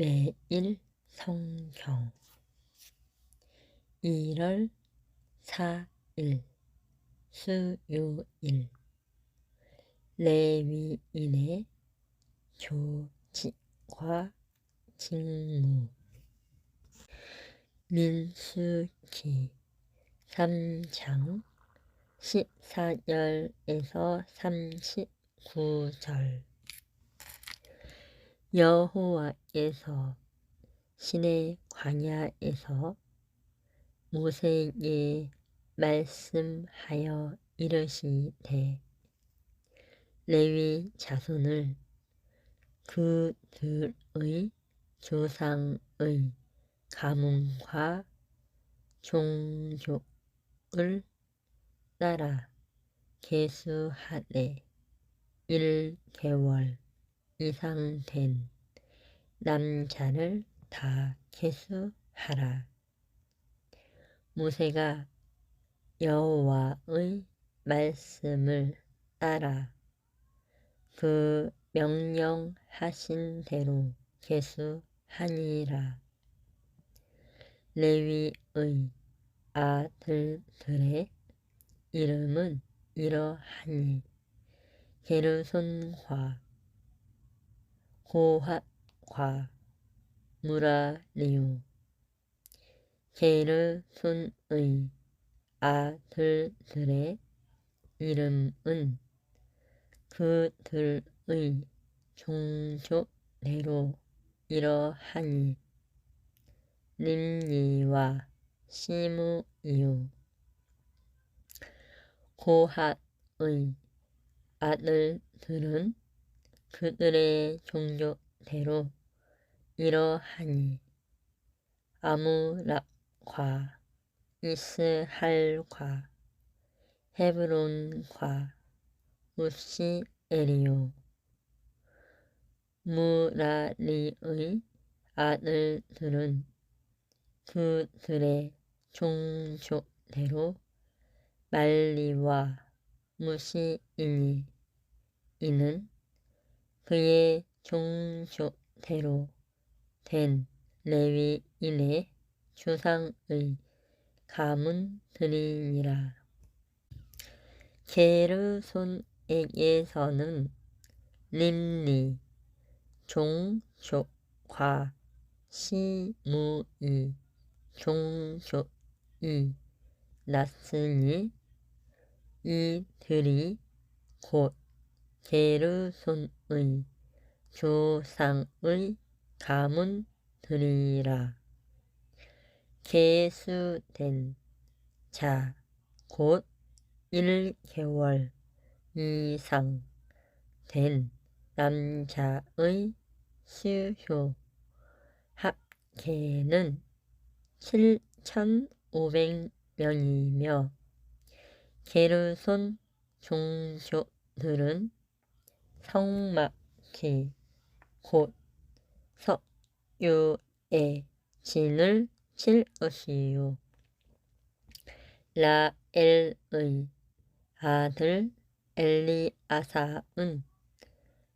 매일 성경. 1월 4일 수요일. 레위인의 조직과 직무. 민수기 3장 14절에서 39절 여호와께서 신의 광야에서 모세에게 말씀하여 이르시되 레위 자손을 그들의 조상의 가문과 종족을 따라 계수하되 1개월 이상 된 남자를 다 계수하라. 모세가 여호와의 말씀을 따라 그 명령하신 대로 계수하니라. 레위의 아들들의 이름은 이러하니 게르손과 고핫과 무라리오 게르손의 아들들의 이름은 그들의 종족대로 이러하니 림니와 시므이요. 고핫의 아들들은 그들의 종족대로 이러하니 아무락과 이스할과 헤브론과 우시엘이요 무라리의 아들들은 그들의 종족대로 말리와 무시이니 이는 그의 종족대로 된 레위인의 조상의 가문들이니라. 게르손에게서는 림니 종족과 시무이 종족이 났으니 이들이 곧 게르손의 조상의 가문들이라. 계수된 자, 곧 1개월 이상 된 남자의 수효 합계는 7,500명이며 게르손 종족들은 성막히 곧 석유의 진을 칠 것이요. 라엘의 아들 엘리아사은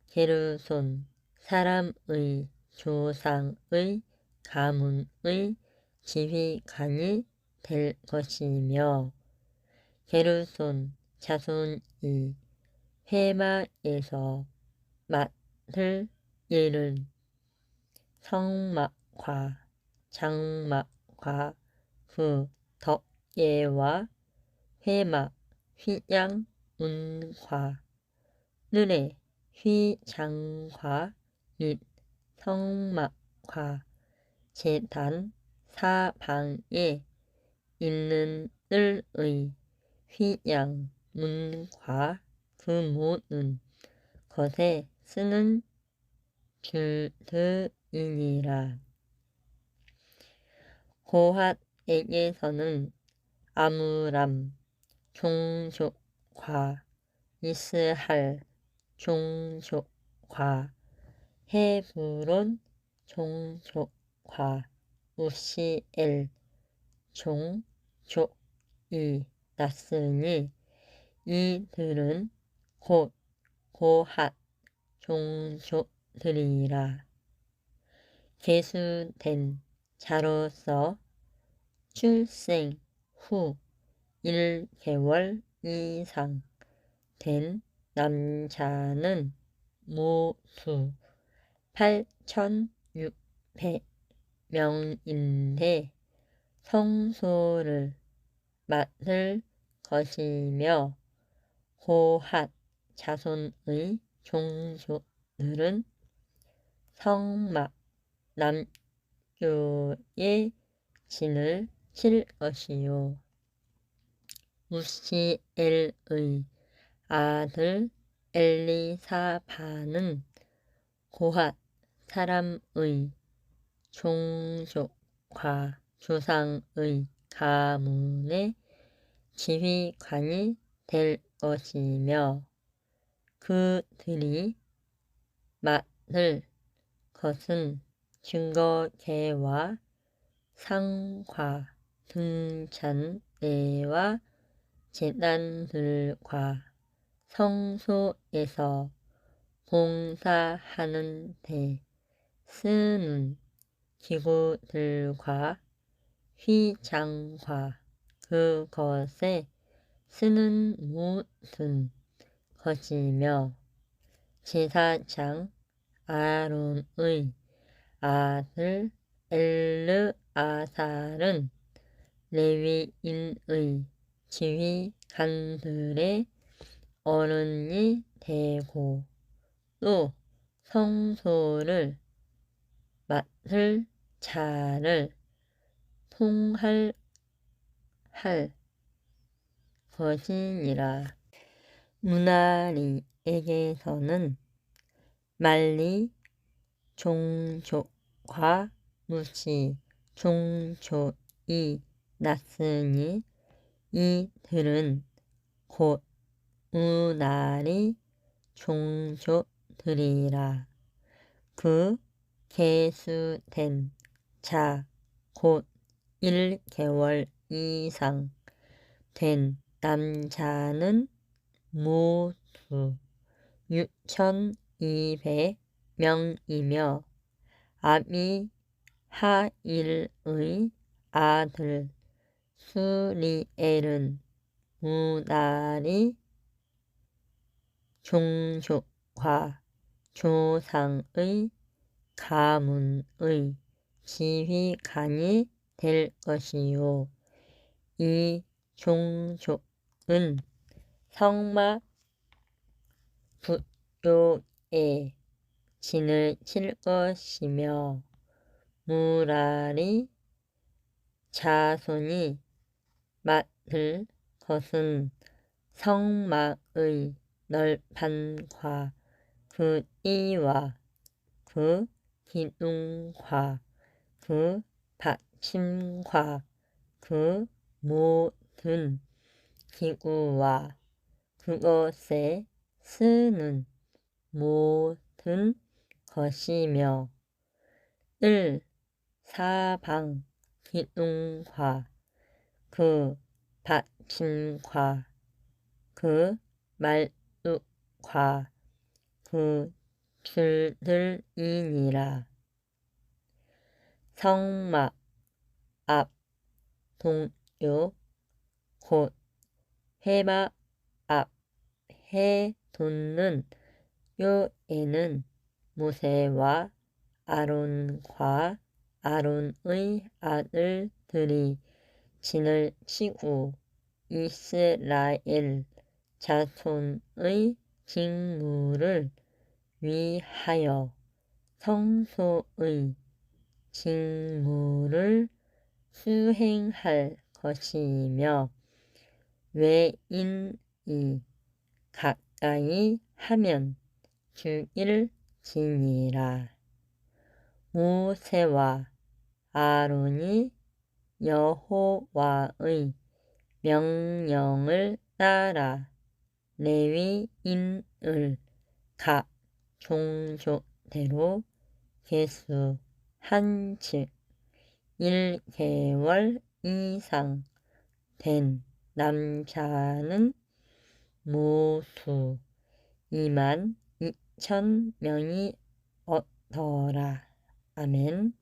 게르손 사람의 조상의 가문의 지휘관이 될 것이며 게르손 자손이 회마에서 맡을 일은 성막과 장막과 그 덕예와 회막 휘양 운과 눈의 휘장과 및 성막과 재단 사방에 있는 뜰의 휘양 문과 그 모든 것에 쓰는 줄들이니라. 고핫에게서는 아므람 종족과 이스할 종족과 헤브론 종족과 우시엘 종족이 났으니 이들은 곧 고핫 종족들이라. 개수된 자로서 출생 후 1개월 이상 된 남자는 모두 8,600명인데 성소를 맡을 것이며 고핫 자손의 종족들은 성막 남교에 진을 칠 것이요. 우시엘의 아들 엘리사바는 고핫 사람의 종족과 조상의 가문의 지휘관이 될 것이며 그들이 맡을 것은 증거계와 상과 등잔대와 재단들과 성소에서 봉사하는 데 쓰는 기구들과 휘장과 그것에 쓰는 모든 것이며 제사장 아론의 아들 엘르아살은 레위인의 지휘관들의 어른이 되고 또 성소를 맡을 자를 통할 할 것이니라. 문하리에게서는 말리 종족과 무시 종족이 났으니 이들은 곧 문하리 종족들이라. 그 개수된 자 곧 1개월 이상 된 남자는 모두 6,200명이며 아미하일의 아들 수리엘은 무다리 종족과 조상의 가문의 지휘관이 될 것이요. 이 종족은 성막 부요에 진을 칠 것이며 무라리 자손이 맡을 것은 성막의 널판과 그 띠와 그 기둥과 그 받침과 그 모든 기구와 그것에 쓰는 모든 것이며 을 사방 기둥과 그 받침과 그 말뚝과 그 줄들이니라. 성막 앞 동요 곧앞 해 돋는 요에는 모세와 아론과 아론의 아들들이 진을 치고 이스라엘 자손의 직무를 위하여 성소의 직무를 수행할 것이며 외인이 가까이 하면 죽일지니라. 모세와 아론이 여호와의 명령을 따라 레위인을 각 종족대로 개수한 즉 1개월 이상 된 남자는 모두 2만 2천 명이 얻더라. 아멘.